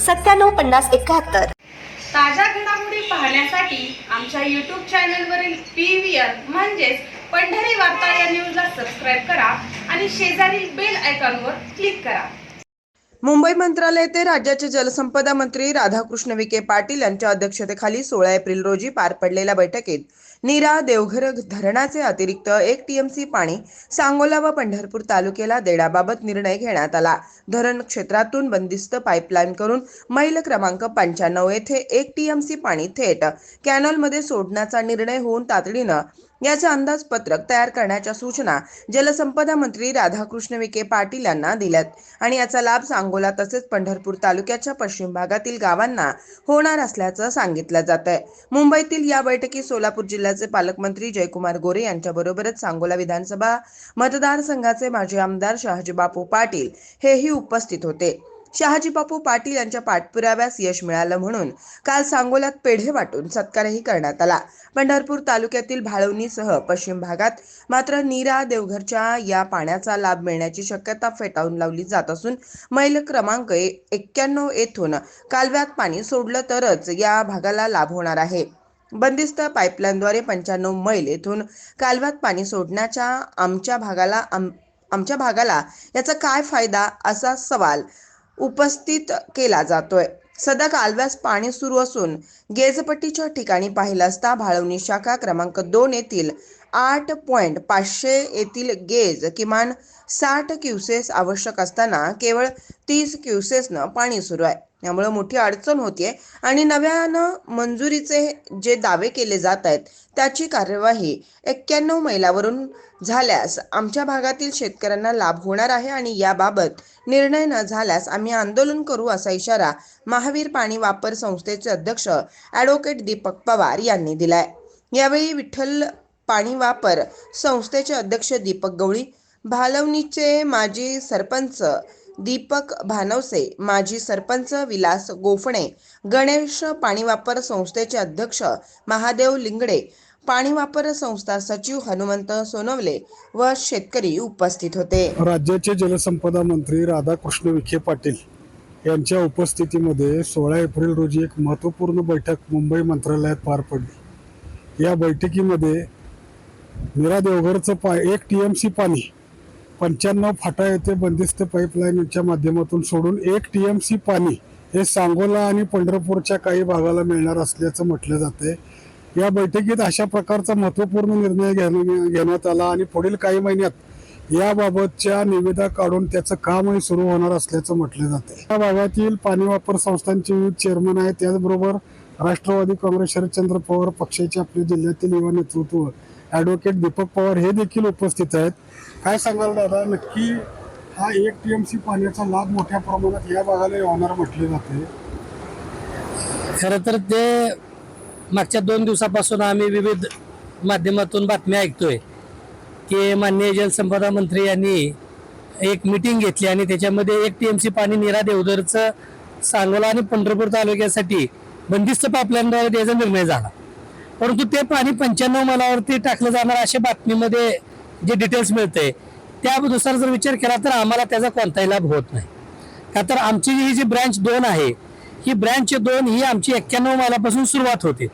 सत्त्याण्णव पन्नास एकाहत्तर. ताज्या घडामोडी पाहण्यासाठी आमच्या यूट्यूब चॅनलवरील पी व्ही आर म्हणजेच पंढरी वार्ता या न्यूजला सबस्क्राईब करा आणि शेजारील बेल आयकॉनवर क्लिक करा. मुंबई मंत्रालय येथे राज्याचे जलसंपदा मंत्री राधाकृष्ण विखे पाटील यांच्या अध्यक्षतेखाली सोळा एप्रिल रोजी पार पडलेल्या बैठकीत नीरा देवघर धरणाचे अतिरिक्त एक टीएमसी पाणी सांगोला व पंढरपूर तालुक्याला देण्याबाबत निर्णय घेण्यात आला. धरण क्षेत्रातून बंदिस्त पाईपलाईन करून मैल क्रमांक पंच्याण्णव येथे एक टीएमसी पाणी थेट कॅनॉलमध्ये सोडण्याचा निर्णय होऊन तातडीनं याचे अंदाजपत्रक तयार करण्याच्या सूचना जलसंपदा मंत्री राधाकृष्ण विखे पाटील यांना दिल्यात. आणि याचा लाभ सांगोला तसेच पंढरपूर तालुक्याच्या पश्चिम भागातील गावांना होणार असल्याचं सांगितलं जात आहे मुंबईतील या बैठकीत सोलापूर जिल्ह्याचे पालकमंत्री जयकुमार गोरे यांच्याबरोबरच सांगोला विधानसभा मतदारसंघाचे माजी आमदार शहाजीबापू पाटील हेही उपस्थित होते. शहाजी बापू पाटील यांच्या पाठपुराव्यास यश मिळालं म्हणून काल सांगोल्यात पेढे वाटून सत्कारही करण्यात आला. पंढरपूर तालुक्यातील भाळवणीसह पश्चिम भागात मात्र नीरा देवघरच्या या पाण्याचा लाभ मिळण्याची शक्यता फेटाळून लावली जात असून मैल क्रमांक एक्क्याण्णव येथून कालव्यात पाणी सोडलं तरच या भागाला लाभ होणार आहे. बंदिस्त पाईपलाईनद्वारे पंच्याण्णव मैल येथून कालव्यात पाणी सोडण्याच्या आमच्या भागाला आम आमच्या भागाला याचा काय फायदा असा सवाल उपस्थित केला जातोय. सध्या कालव्यास पाणी सुरू असून गेजपट्टीच्या ठिकाणी पाहिला असता भाळवणी शाखा क्रमांक दोन येथील आठ पॉईंट पाचशे येथील गेज किमान साठ क्युसेस आवश्यक असताना केवळ तीस क्युसेसनं पाणी सुरू आहे. यामुळे मोठी अडचण होतीये. आणि नव्यानं मंजुरीचे जे दावे केले जात आहेत त्याची कार्यवाही एक्क्याण्णव मैलावरून झाल्यास आमच्या भागातील शेतकऱ्यांना लाभ होणार आहे आणि याबाबत निर्णय न झाल्यास आम्ही आंदोलन करू असा इशारा महावीर पाणी वापर संस्थेचे अध्यक्ष ॲडव्होकेट दीपक पवार यांनी दिलाय. यावेळी विठ्ठल पाणी वापर संस्थेचे अध्यक्ष दीपक गवळी भालवणीचे माजी सरपंच दीपक भानवसे माजी सरपंच विलास गोफणे गणेश पाणी वापर संस्थेचे अध्यक्ष महादेव लिंगडे पाणी वापर संस्था सचिव हनुमंत सोनवले व शेतकरी उपस्थित होते. राज्याचे जलसंपदा मंत्री राधाकृष्ण विखे पाटील यांच्या उपस्थितीमध्ये सोळा एप्रिल रोजी एक महत्त्वपूर्ण बैठक मुंबई मंत्रालयात पार पडली. या बैठकीमध्ये मीरा देवघरचं पा एक टी एम सी पाणी पंच्याण्णव फाटा येथे बंदिस्त पाईपलाईनच्या माध्यमातून सोडून एक टी एम सी पाणी हे सांगोला आणि पंढरपूरच्या काही भागाला मिळणार असल्याचं म्हटलं जाते या बैठकीत अशा प्रकारचा महत्त्वपूर्ण निर्णय घेण्या- घेण्यात आला आणि पुढील काही महिन्यात याबाबतच्या निविदा काढून त्याचं कामही सुरू होणार असल्याचं म्हटलं जाते या भागातील पाणी वापर संस्थांचे विविध चेअरमन आहेत. त्याचबरोबर राष्ट्रवादी काँग्रेस शरदचंद्र पवार पक्षाचे आपल्या जिल्ह्यातील युवा नेतृत्व ॲडव्होकेट दीपक पवार हे देखील उपस्थित आहेत. काय सांगाल दादा? नक्की हा एक टी एम सी पाण्याचा लाभ मोठ्या प्रमाणात या भागाला होणार म्हटले जाते. खरं तर ते मागच्या दोन दिवसापासून आम्ही विविध माध्यमातून बातम्या ऐकतोय की माननीय जलसंपदा मंत्री यांनी एक मिटिंग घेतली आणि त्याच्यामध्ये एक टी एम सी पाणी निरा देवधरचं सांगोला आणि पंढरपूर तालुक्यासाठी बंदिस्त पाईपलाईनद्वारे द्यायचा निर्णय झाला. परंतु ते पाणी पंच्याण्णव मालावरती टाकलं जाणार अशा बातमीमध्ये जे डिटेल्स मिळते त्यानुसार जर विचार केला तर आम्हाला त्याचा कोणताही लाभ होत नाही. का तर आमची ही जी ब्रँच दोन आहे ही ब्रँच दोन ही आमची एक्क्याण्णव मायलापासून सुरुवात होते.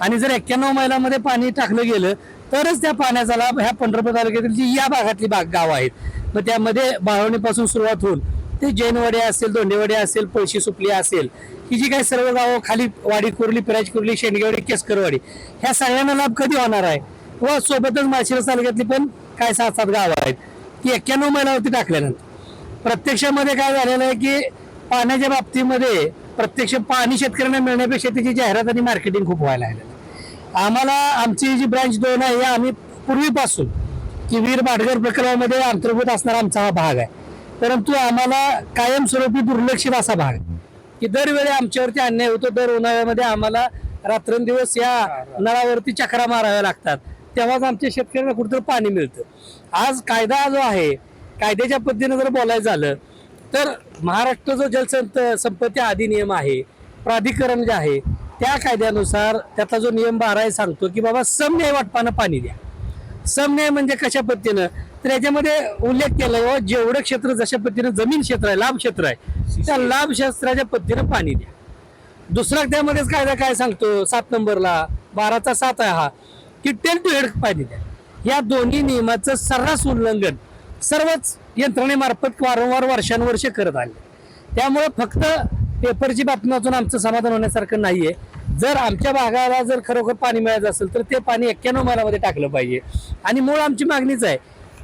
आणि जर एक्क्याण्णव मैलामध्ये पाणी टाकलं गेलं तरच त्या पाण्याचा लाभ ह्या पंढरपूर तालुक्यातील जी या भागातली भाग गाव आहेत मग त्यामध्ये बाळवणीपासून सुरुवात होऊन ते जैनवाडी असेल दोंडेवाडी असेल पळशी सुपली असेल ही जी काही सर्व गावं खाली वाडी कुर्ली पिराज कुर्ली शेंडगेवाडी केसकरवाडी ह्या सगळ्यांना लाभ कधी होणार आहे? व सोबतच माशिरस तालुक्यातली पण काय सात सात गावं आहेत. की एक्क्याण्णव मैलावरती टाकल्यानंतर. प्रत्यक्षामध्ये काय झालेलं आहे की पाण्याच्या बाबतीमध्ये प्रत्यक्ष पाणी शेतकऱ्यांना मिळण्यापेक्षा त्याची जाहिरात आणि मार्केटिंग खूप व्हायला लागलं आम्हाला आमची जी ब्रँच दोन आहे आम्ही पूर्वीपासून की वीर भाटगर प्रकल्पामध्ये अंतर्भूत असणारा आमचा हा भाग आहे. परंतु आम्हाला कायमस्वरूपी दुर्लक्षित असा भाग की दरवेळी आमच्यावरती अन्याय होतो दर उन्हाळ्यामध्ये आम्हाला रात्रंदिवस या नळावरती चक्रा माराव्या लागतात. तेव्हाच आमच्या शेतकऱ्यांना कुठेतरी पाणी मिळतं. आज कायदा जो आहे कायद्याच्या पद्धतीनं जर बोलायचं झालं तर महाराष्ट्र जो जलसंत संपत्ती अधिनियम आहे प्राधिकरण जे आहे त्या कायद्यानुसार त्याचा जो नियम बारा आहे सांगतो की बाबा समन्याय वाटपानं पाणी द्या. समन्याय म्हणजे कशा पद्धतीनं? तर याच्यामध्ये उल्लेख केला बाबा जेवढं क्षेत्र जशा पद्धतीनं जमीन क्षेत्र आहे लाभ क्षेत्र आहे त्या लाभ क्षेत्राच्या पद्धतीनं पाणी द्या. दुसरा त्यामध्येच कायदा काय सांगतो? सात नंबरला बाराचा सात आहे हा. की टेल टू हेड पाणी द्या. या दोन्ही नियमाचं सर्रास उल्लंघन सर्वच यंत्रणेमार्फत वारंवार वर्षानुवर्षे करत आले. त्यामुळे फक्त पेपरची बातमी वाचून आमचं समाधान होण्यासारखं नाहीये. जर आमच्या भागाला जर खरोखर पाणी मिळायचं असेल तर ते पाणी एक्क्याण्णव मैलामध्ये टाकलं पाहिजे. आणि मूळ आमची मागणीच आहे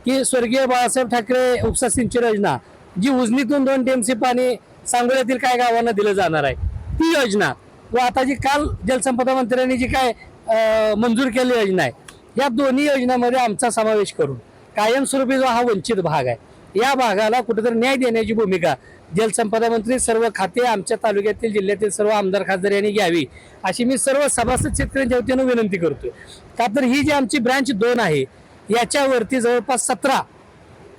की स्वर्गीय बाळासाहेब ठाकरे उपसा सिंचन योजना जी उजनीतून दोन टीएमसी पाणी सांगोल्यातील काय गावांना दिलं जाणार आहे ती योजना व आता जी काल जलसंपदा मंत्र्यांनी जी काय मंजूर केलेली योजना आहे या दोन्ही योजनांमध्ये आमचा समावेश करून कायमस्वरूपी जो हा वंचित भाग आहे या भागाला कुठेतरी न्याय देण्याची भूमिका जलसंपदा मंत्री सर्व खाते आमच्या तालुक्यातील जिल्ह्यातील सर्व आमदार खासदार यांनी घ्यावी अशी मी सर्व सभासद शेतकऱ्यांच्या वतीनं विनंती करतोय. का तर ही जी आमची ब्रँच दोन आहे याच्यावरती जवळपास सतरा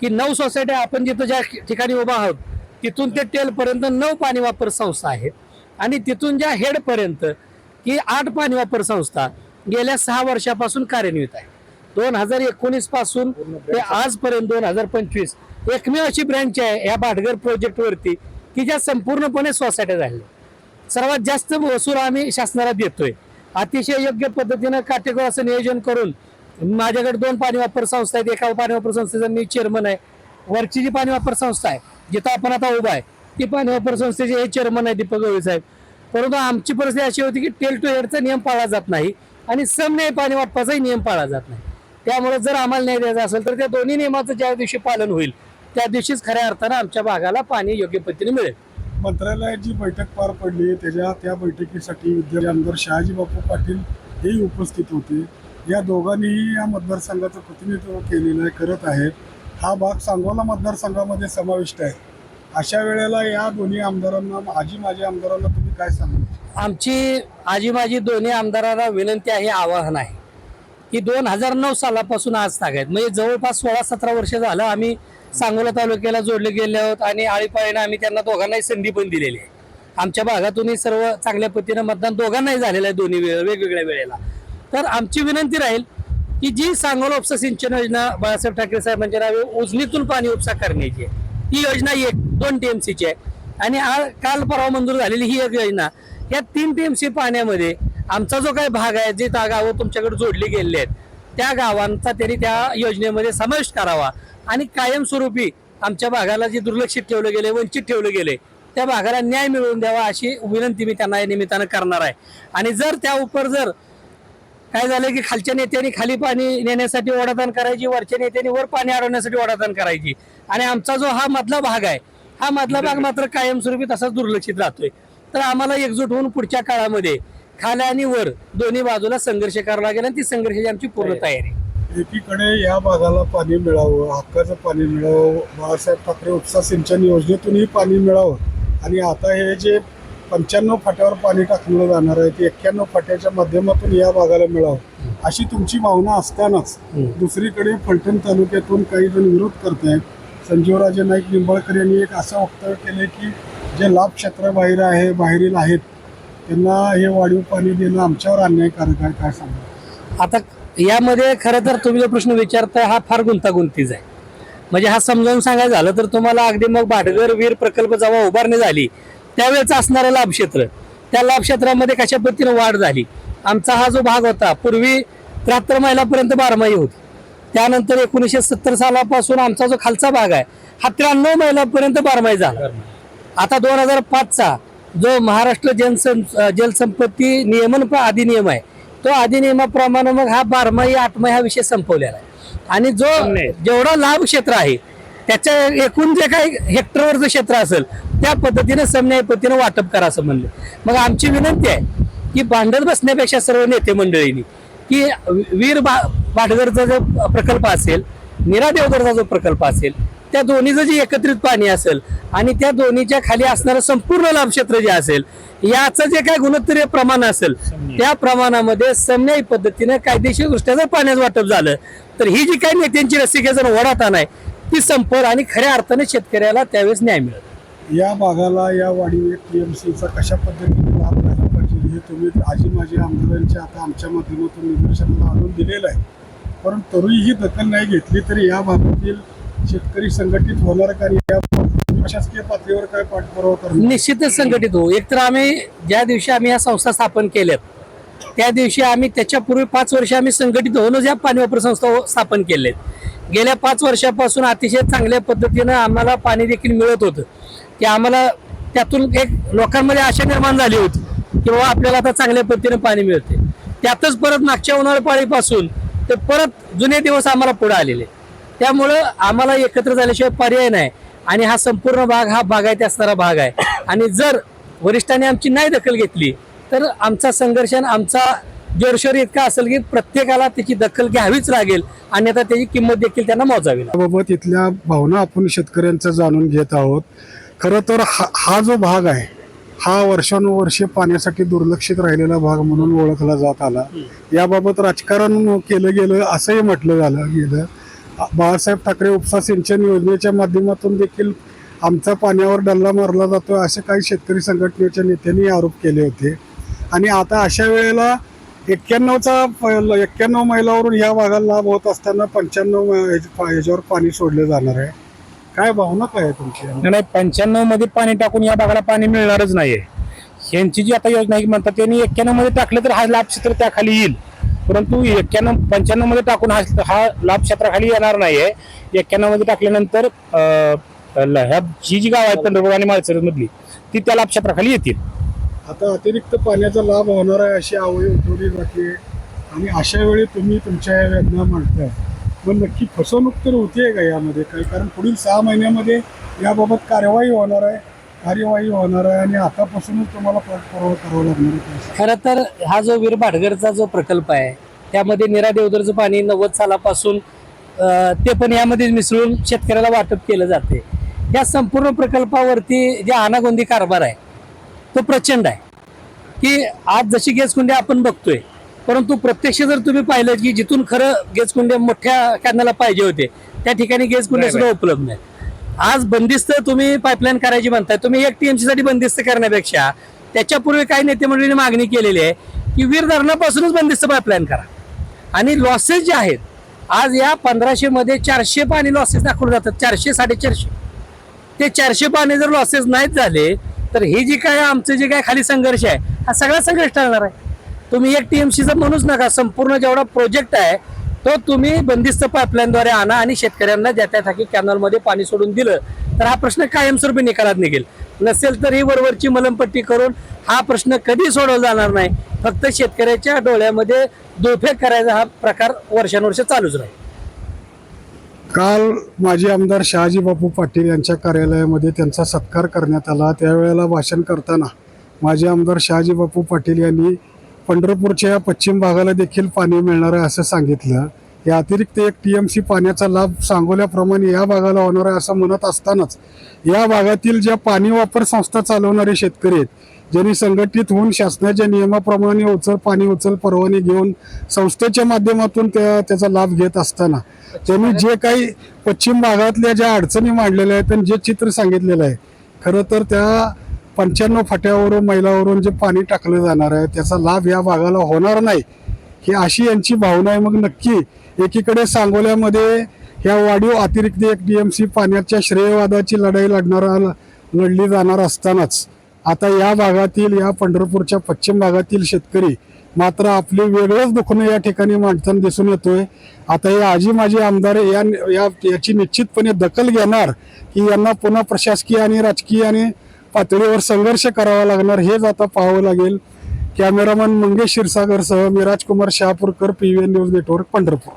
की नऊ सोसायट्या आपण जिथं ज्या ठिकाणी उभा आहोत तिथून ते टेलपर्यंत नऊ पाणी वापर संस्था आहेत. आणि तिथून ज्या हेडपर्यंत की आठ पाणी वापर संस्था गेल्या सहा वर्षापासून कार्यान्वित आहे. दोन हजार एकोणीसपासून ते आजपर्यंत दोन हजार पंचवीस एकमेव अशी ब्रँच आहे या भाटघर प्रोजेक्टवरती की ज्या संपूर्णपणे सोसायट्या झाल्या. सर्वात जास्त वसूल आम्ही शासनाला देतोय. अतिशय योग्य पद्धतीनं काटेकोर असं नियोजन करून माझ्याकडे दोन पाणी वापर संस्था आहेत. एका पाणी वापर संस्थेचा मी चेअरमन आहे. वरची जी पाणी वापर संस्था आहे जिथं आपण आता उभा आहे ती पाणी वापर संस्थेचे हे चेअरमन आहे दीपक गवळी साहेब. परंतु आमची परिस्थिती अशी होती की टेल टू हेडचा नियम पाळला जात नाही आणि समन्याय पाणी वाटपाचाही नियम पाळला जात नाही. त्यामुळे जर आम्हाला न्याय द्यायचा असेल तर त्या दोन्ही नियमाचं ज्या दिवशी पालन होईल त्या दिवशीच खऱ्या अर्थानं आमच्या भागाला पाणी योग्य पद्धतीने मिळेल. मंत्रालयात जी बैठक पार पडली. त्याच्या त्या बैठकीसाठी विद्यार्थी आमदार शहाजी बापू पाटील हेही उपस्थित होते. या दोघांनीही या मतदारसंघाचं प्रतिनिधित्व केलेलं आहे करत आहेत. हा भाग सांगोला मतदारसंघामध्ये समाविष्ट आहे. अशा वेळेला या दोन्ही आमदारांना आजी माझ्या आमदारांना तुम्ही काय सांगा? आमची आजी माझी दोन्ही आमदारांना विनंती आहे आवाहन आहे. की दोन हजार नऊ सालापासून आज तागायत म्हणजे जवळपास सोळा सतरा वर्ष झालं आम्ही सांगोला तालुक्याला जोडले गेले आहोत आणि आळीपाळीनं आम्ही त्यांना दोघांनाही संधी पण दिलेली आहे. आमच्या भागातूनही सर्व चांगल्या पद्धतीनं मतदान दोघांनाही झालेलं आहे दोन्ही वेळ वेगवेगळ्या वेळेला. तर आमची विनंती राहील की जी सांगोला उपसा सिंचन योजना बाळासाहेब ठाकरे साहेबांच्या म्हणजे नावे उजनीतून पाणी उपसा करण्याची आहे. ही योजना एक दोन टीएमसीची आहे. आणि काल परवा मंजूर झालेली ही एक योजना या तीन टीएमसी पाण्यामध्ये आमचा जो काही भाग आहे जे त्या गावं तुमच्याकडे जोडली गेलेली आहेत त्या गावांचा त्यांनी त्या योजनेमध्ये समावेश करावा. आणि कायमस्वरूपी आमच्या भागाला जे दुर्लक्षित ठेवलं गेले वंचित ठेवलं गेले त्या भागाला न्याय मिळवून द्यावा अशी विनंती मी त्यांना या निमित्तानं करणार आहे. आणि जर त्या उपर जर काय झालं की खालच्या नेत्यांनी खाली पाणी नेण्यासाठी ओढाताण करायची वरच्या नेत्यांनी वर पाणी अडवण्यासाठी ओढाताण करायची. आणि आमचा जो हा मधला भाग आहे हा मधला भाग मात्र कायमस्वरूपी तसाच दुर्लक्षित राहतोय. तर आम्हाला एकजूट होऊन पुढच्या काळामध्ये खाल्या आणि वर दोन्ही बाजूला संघर्ष करावा लागेल आणि ती संघर्षाची आमची पूर्ण तयारी. एकीकडे या भागाला पाणी मिळावं हक्काचं पाणी मिळावं बाळासाहेब ठाकरे उपसा सिंचन योजनेतूनही पाणी मिळावं. आणि आता हे जे पंच्याण्णव फाट्यावर पाणी टाकलं जाणार आहे ते एक्क्याण्णव फाट्याच्या माध्यमातून या भागाला मिळावं. अशी तुमची भावना असतानाच. दुसरीकडे फलटण तालुक्यातून काही जण विरोध करत आहेत संजीवराजे नाईक निंबाळकर यांनी एक असं वक्तव्य केलं की जे लाभ क्षेत्राबाहेर आहे बाहेरील आहेत त्यांना हे वाढीव पाणी देणं आमच्यावर अन्यायकारक आहे काय सांगा आता यामध्ये खरं तर तुम्ही जो प्रश्न विचारताय हा फार गुंतागुंतीचा आहे. म्हणजे हा समजावून सांगायचं झालं तर तुम्हाला अगदी मग भाटगर वीर प्रकल्प जेव्हा उभारणी झाली त्यावेळेच असणारं लाभ क्षेत्र त्या लाभ क्षेत्रामध्ये कशा पद्धतीने वाढ झाली? आमचा हा जो भाग होता पूर्वी त्र्याहत्तर मैलापर्यंत बारमाही होती. त्यानंतर एकोणीसशे सत्तर सालापासून आमचा जो खालचा भाग आहे हा त्र्याण्णव मैलापर्यंत बारमाही झाला. आता दोन हजार पाचचा जो महाराष्ट्र जलसं जलसंपत्ती नियमन अधिनियम आहे तो अधिनियमाप्रमाणे मग हा बारमाही आठमाही हा विषय संपवलेला आहे. आणि जो जेवढा लाभ क्षेत्र आहे त्याच्या एकूण जे काही हेक्टरवरचं क्षेत्र असेल त्या पद्धतीनं समन्याय पद्धतीनं वाटप करा असं म्हणलं. मग आमची विनंती आहे की भांडत बसण्यापेक्षा सर्व नेते मंडळींनी की वीर बा भाटघरचा जो प्रकल्प असेल निरा देवगरचा जो प्रकल्प असेल त्या दोन्हीचं जे एकत्रित पाणी असेल आणि त्या दोन्हीच्या खाली असणारं संपूर्ण लाभक्षेत्र जे असेल याचं जे काय गुणोत्तरीय प्रमाण असेल त्या प्रमाणामध्ये समन्यायी पद्धतीनं कायदेशीर दृष्ट्या जर पाण्याचं वाटप झालं तर ही जी काही नेत्यांची रसिकेजन ओढाताना आहे ती संपेल आणि खऱ्या अर्थाने शेतकऱ्याला त्यावेळेस न्याय मिळेल. या भागाला या वाढीने टी एम सीचा कशा पद्धतीने लाभ घ्यायला पाहिजे हे तुम्ही आजी माझी आमदारांच्या आता आमच्या माध्यमातून निदर्शनाला आणून दिलेलं आहे. पण तरीही दखल नाही घेतली तरी या भागातील शेतकरी संघटित होणार का या प्रशासकीय पातळीवर काय पाठपुरावा करणार? निश्चितच संघटित होऊ. एकतर आम्ही ज्या दिवशी आम्ही या संस्था स्थापन केल्यात त्या दिवशी आम्ही त्याच्यापूर्वी पाच वर्ष आम्ही संघटित होऊनच या पाणी वापर संस्था स्थापन केलेत गेल्या पाच वर्षापासून अतिशय चांगल्या पद्धतीनं आम्हाला पाणी देखील मिळत होतं. की आम्हाला त्यातून एक लोकांमध्ये आशा निर्माण झाली होती की बाबा आपल्याला आता चांगल्या पद्धतीने पाणी मिळते. त्यातच परत मागच्या उन्हाळ्या पाळीपासून ते परत जुने दिवस आम्हाला पुढे आलेले. त्यामुळं आम्हाला एकत्र झाल्याशिवाय पर्याय नाही. आणि हा संपूर्ण भाग हा बागायती असणारा भाग आहे. आणि जर वरिष्ठांनी आमची नाही दखल घेतली तर आमचा संघर्ष आमचा जोरशोर इतका असेल की प्रत्येकाला त्याची दखल घ्यावीच लागेल. आणि आता त्याची किंमत देखील त्यांना मोजावी लागेल. इथल्या भावना आपण शेतकऱ्यांचं जाणून घेत आहोत. खरं तर हा हा जो भाग आहे हा वर्षानुवर्षे पाण्यासाठी दुर्लक्षित राहिलेला भाग म्हणून ओळखला जात आला. याबाबत राजकारण केलं गेलं असंही म्हटलं झालं गेलं. बाळासाहेब ठाकरे उपसा सिंचन योजनेच्या माध्यमातून देखील आमचा पाण्यावर डल्ला मारला जातो असे काही शेतकरी संघटनेच्या नेत्यांनी आरोप केले होते. आणि आता अशा वेळेला एक्क्याण्णवचा एक्क्याण्णव मैलावरून या भागाला लाभ होत असताना पंच्याण्णव ह्याच्यावर पाणी सोडलं जाणार आहे. काय भावना काय आहे तुमची? नाही पंच्याण्णवमध्ये पाणी टाकून या भागाला पाणी मिळणारच नाहीये यांची जी आता योजना आहे म्हणतात त्यांनी एक्क्याण्णवमध्ये टाकलं तर हा लाभ क्षेत्र त्याखाली येईल. परंतु एक्क्याण्णव पंच्याण्णवमध्ये टाकून हा हा लाभ क्षेत्राखाली येणार नाहीये. एक्क्याण्णवमध्ये टाकल्यानंतर ह्या जी जी गाव आहेत पंढरपूर आणि माळसर मधली ती त्या लाभ क्षेत्राखाली येतील. आता अतिरिक्त पाण्याचा लाभ होणार आहे अशी आवळी उठवली जाते आणि अशा वेळी तुम्ही तुमच्या या वेदना मांडताय. मग नक्की फसवणूक तर होतीये का यामध्ये? काही कारण पुढील सहा महिन्यामध्ये याबाबत कार्यवाही होणार आहे कार्यवाही होणार आहे आणि आतापासूनच तुम्हाला पाठपुरावा करावा लागणार खरं तर हा जो वीर भाटगरचा जो प्रकल्प आहे त्यामध्ये निरा देवदरचं पाणी नव्वद सालापासून ते पण यामध्ये मिसळून शेतकऱ्याला वाटप केलं जाते. या संपूर्ण प्रकल्पावरती जे आनागोंदी कारभार आहे तो प्रचंड आहे. की आज जशी गेसकुंडे आपण बघतोय परंतु प्रत्यक्ष जर तुम्ही पाहिलं की जिथून खरं गेसकुंडे मोठ्या कॅनला पाहिजे होते त्या ठिकाणी गेसकुंडे सुद्धा उपलब्ध नाही आज बंदिस्त तुम्ही पाईपलाईन करायची म्हणताय तुम्ही एक टीएमसी साठी बंदिस्त करण्यापेक्षा त्याच्यापूर्वी काही नेते मंडळींनी मागणी केलेली आहे की वीर धरणापासूनच बंदिस्त पाईपलाईन करा. आणि लॉसेस जे आहेत आज या पंधराशे मध्ये चारशे पाणी लॉसेस दाखवले जातात चारशे साडेचारशे. ते चारशे पाणी जर लॉसेस नाहीत झाले तर हे जे काय आमचं जे काय खाली संघर्ष आहे हा सगळा संघर्ष टळणार आहे. तुम्ही एक टीएमसीचं म्हणूच नका. संपूर्ण जेवढा प्रोजेक्ट आहे तो तुम्ही बंदिस्त पाईपलाईनद्वारे आणा आणि शेतकऱ्यांना ज्या त्या थाकी कॅनॉलमध्ये पाणी सोडून दिलं तर हा प्रश्न कायमस्वरूपी निकालात निघेल. नसेल तर ही वरवरची मलमपट्टी करून हा प्रश्न कधी सोडवला जाणार नाही. फक्त शेतकऱ्याच्या डोळ्यामध्ये दुर्फेक करायचा हा प्रकार वर्षानुवर्ष चालूच राहील. काल माजी आमदार शहाजी बापू पाटील यांच्या कार्यालयामध्ये त्यांचा सत्कार करण्यात आला. त्यावेळेला भाषण करताना माजी आमदार शहाजी बापू पाटील यांनी पंढरपूरच्या या पश्चिम भागाला देखील पाणी मिळणार आहे असं सांगितलं. या अतिरिक्त एक टी एम सी पाण्याचा लाभ सांगोल्याप्रमाणे या भागाला होणार आहे असं म्हणत असतानाच या भागातील ज्या पाणी वापर संस्था चालवणारे शेतकरी आहेत ज्यांनी संघटित होऊन शासनाच्या नियमाप्रमाणे उचल पाणी उचल परवाने घेऊन संस्थेच्या माध्यमातून त्या त्याचा लाभ घेत असताना त्यांनी जे काही पश्चिम भागातल्या ज्या अडचणी मांडलेल्या आहेत आणि जे चित्र सांगितलेलं आहे खरं तर त्या पंच्याण्णव फाट्यावरून मैलावरून जे पाणी टाकलं जाणार आहे त्याचा लाभ या भागाला होणार नाही ही अशी यांची भावना आहे. मग नक्की एकीकडे सांगोल्यामध्ये ह्या वाढीव अतिरिक्त एक डी एम सी पाण्याच्या श्रेयवादाची लढाई लढणारा लढली जाणार असतानाच आता या भागातील या पंढरपूरच्या पश्चिम भागातील शेतकरी मात्र आपले वेगळंच दुखणं या ठिकाणी मांडताना दिसून येतोय. आता हे आजी माजी आमदार या या याची निश्चितपणे दखल घेणार की यांना पुन्हा प्रशासकीय आणि राजकीय आणि पातळीवर संघर्ष करावा लागणार हेच आता पाहावं लागेल. कॅमेरामन मंगेश क्षीरसागरसह मी Rajkumar Shahapurkar P V N news network Pandharpur.